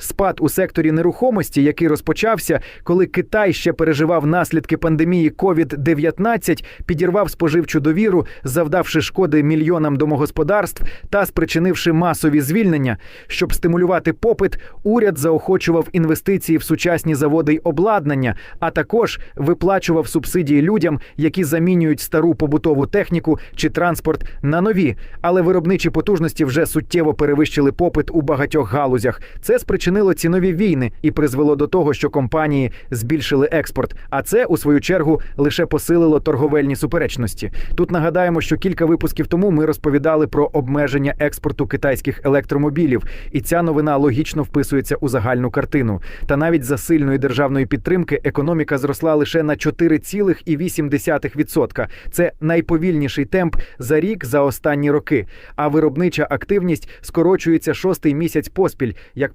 Спад у секторі нерухомості, який розпочався, коли Китай ще переживав наслідки пандемії COVID-19, підірвав споживчу довіру, завдавши шкоди мільйонам домогосподарств та спричинивши масові звільнення. Щоб стимулювати попит, уряд заохочував інвестиції в сучасні заводи й обладнання, а також виплачував субсидії людям, які замінюють стару побутову техніку чи транспорт на нові. Але виробничі потужності вже суттєво перевищили попит у багатьох галузях. Це спричинило цінові війни і призвело до того, що компанії збільшили експорт. А це у свою чергу лише посилило торговельні суперечності. Тут нагадаємо, що кілька випусків тому ми розповідали про обмеження експорту китайських електромобілів, і ця новина логічно вписується у загальну картину. Та навіть за сильної державної підтримки економіка зросла лише на 4,8%. Це найповільніший темп за рік за останні роки. А виробнича активність скорочується шостий місяць поспіль, як